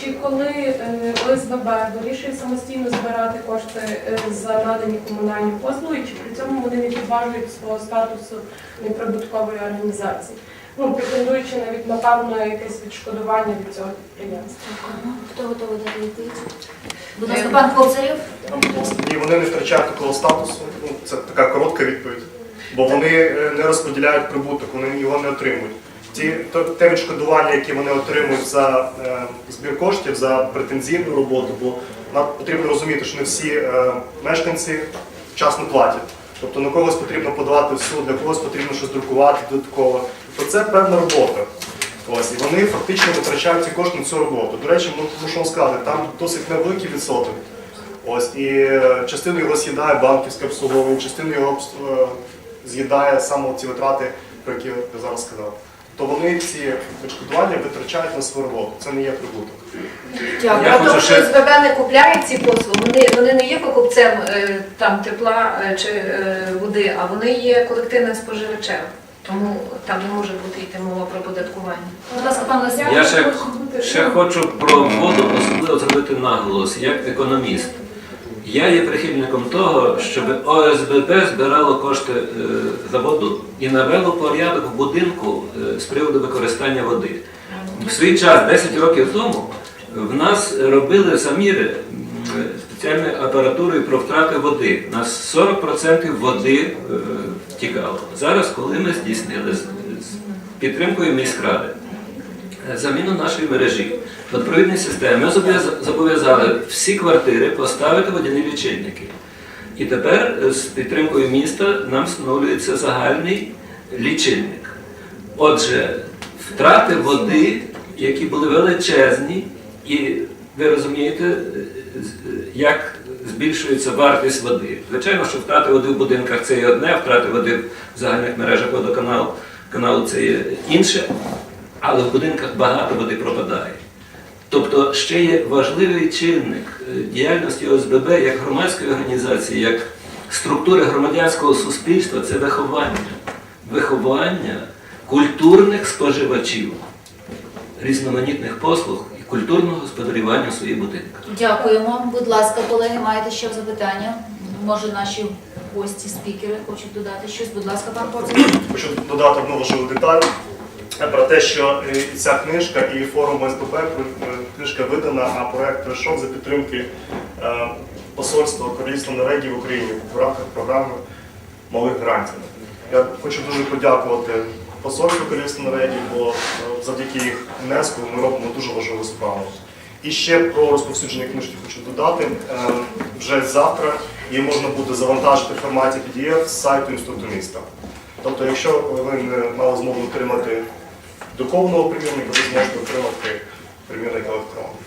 Чи коли е, ОСББ вирішує самостійно збирати кошти е, за надані комунальні послуги, чи при цьому вони не підважують свого статусу неприбуткової організації? Ну, претендуючи навіть напевно якесь відшкодування від цього підприємства. Хто готовий дати відповідь? Будь ласка, пан Ковцарів. І вони не втрачають такого статусу. Ну, це така коротка відповідь. Бо вони е, не розподіляють прибуток, вони його не отримують. Ті, то, те відшкодування, яке вони отримують за е, збір коштів, за претензійну роботу, бо нам потрібно розуміти, що не всі е, мешканці вчасно платять. Тобто на когось потрібно подавати в суд, для когось потрібно щось друкувати додатково. Тобто це певна робота. Ось, і вони фактично витрачають ці кошти на цю роботу. До речі, ну, мушу вам сказати, там досить невеликий відсоток. Ось, і е, частину його з'їдає банківське обслуговування, частину його е, з'їдає саме ці витрати, про які я зараз сказав. То вони ці відшкодування витрачають на свою роботу. Це не є прибуток. Дякую. Я хочу Тобто ще- СББ не купляють ці послуги, вони, вони не є покупцем е, там тепла е, чи е, води, а вони є колективним споживачем. Тому там не може бути йти мова про податкування. Будь ласка, пан Лисяк. Я ще, ще хочу про воду особливо зробити наголос, як економіст. Я є прихильником того, щоб ОСББ збирало кошти е, за воду і навело порядок в будинку е, з приводу використання води. В свій час, 10 років тому, в нас робили заміри м, спеціальною апаратурою про втрати води. У нас 40% води е, втікало. Зараз, коли ми здійснили з, підтримкою міськради е, заміну нашої мережі, водопровідної системи, ми зобов'язали всі квартири поставити водяні лічильники. І тепер е, з підтримкою міста нам встановлюється загальний лічильник. Отже, втрати води, які були величезні, і ви розумієте, е, е, як збільшується вартість води. Звичайно, що втрати води в будинках це є одне, втрати води в загальних мережах водоканалу каналу це є інше, але в будинках багато води пропадає. Тобто ще є важливий чинник е, діяльності ОСББ як громадської організації, як структури громадянського суспільства це виховання. Виховання культурних споживачів різноманітних послуг і культурного господарювання в своїх будинках. Дякуємо. Будь ласка, колеги, маєте ще запитання? Може, наші гості, спікери хочуть додати щось? Будь ласка, пан Ковцарів. Хочу додати одну важливу деталь про те, що е, ця книжка і форум ОСББ, е, книжка видана, а проект пройшов за підтримки е, посольства Королівства Норвегії в Україні в рамках програми малих грантів. Я хочу дуже подякувати посольству Королівства Норвегії, бо завдяки їх внеску ми робимо дуже важливу справу. І ще про розповсюдження книжки хочу додати. Вже завтра її можна буде завантажити в форматі PDF з сайту Інституту міста. Тобто, якщо ви не мали змогу отримати друкованого примірника, ви зможете отримати примірник електронний.